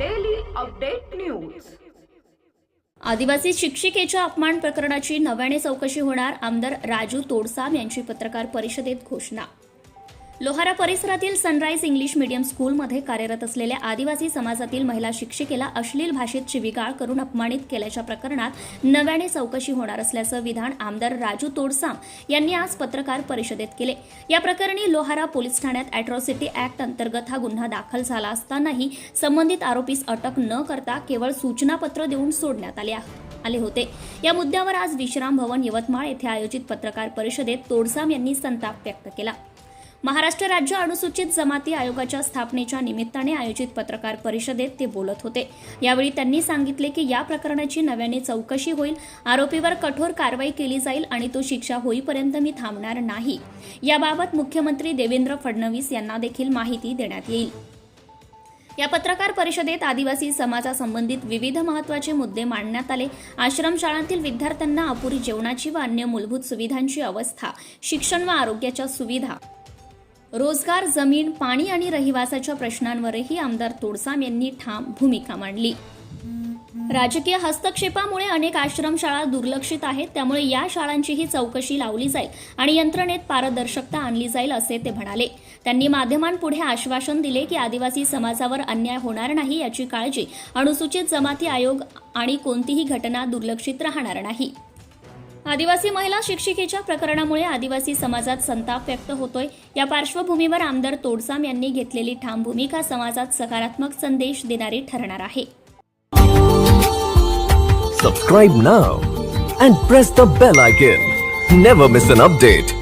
Update news आदिवासी शिक्षिकेच्या अपमान प्रकरणाची नव्याने चौकशी होणार आमदार राजू तोडसाम यांची पत्रकार परिषदेत घोषणा. लोहारा परिसरातील सनराईज इंग्लिश मीडियम स्कूलमध्ये कार्यरत असलेल्या आदिवासी समाजातील महिला शिक्षिकेला अश्लील भाषेत शिवीगाळ करून अपमानित केल्याच्या प्रकरणात नव्याने चौकशी होणार असल्याचं विधान आमदार राजू तोडसाम यांनी आज पत्रकार परिषदेत केले. या प्रकरणी लोहारा पोलीस ठाण्यात अॅट्रॉसिटी ऍक्ट अंतर्गत हा गुन्हा दाखल झाला असतानाही संबंधित आरोपीस अटक न करता केवळ सूचनापत्र देऊन सोडण्यात आले आहे आले होते. या मुद्द्यावर आज विश्राम भवन यवतमाळ येथे आयोजित पत्रकार परिषदेत तोडसाम यांनी संताप व्यक्त केला. महाराष्ट्र राज्य अनुसूचित जमाती आयोगाच्या स्थापनेच्या निमित्ताने आयोजित पत्रकार परिषदेत ते बोलत होते. यावेळी त्यांनी सांगितले की या प्रकरणाची नव्याने चौकशी होईल आरोपीवर कठोर कारवाई केली जाईल आणि तो शिक्षा होईपर्यंत मी थांबणार नाही. याबाबत मुख्यमंत्री देवेंद्र फडणवीस यांना देखील माहिती देण्यात येईल. या पत्रकार परिषदेत आदिवासी समाजासंबंधित विविध महत्त्वाचे मुद्दे मांडण्यात आले. आश्रमशाळांतील विद्यार्थ्यांना अपुरी जेवणाची व अन्य मूलभूत सुविधांची अवस्था शिक्षण व आरोग्याच्या सुविधा रोजगार जमीन पाणी आणि रहिवासाच्या प्रश्नांवरही आमदार तोडसाम यांनी ठाम भूमिका मांडली. राजकीय हस्तक्षेपामुळे अनेक आश्रमशाळा दुर्लक्षित आहेत त्यामुळे या शाळांचीही चौकशी लावली जाईल आणि यंत्रणेत पारदर्शकता आणली जाईल असे ते म्हणाले. त्यांनी माध्यमांपुढे आश्वासन दिले की आदिवासी समाजावर अन्याय होणार नाही याची काळजी अनुसूचित जमाती आयोग आणि कोणतीही घटना दुर्लक्षित राहणार नाही. आदिवासी महिला शिक्षिकेच्या प्रकरणामुळे आदिवासी समाजात संताप व्यक्त होतोय. या पार्श्वभूमीवर आमदार तोडसाम यांनी घेतलेली ठाम भूमिका समाजात सकारात्मक संदेश देणारी ठरणार आहे. Subscribe now and press the bell icon never miss an update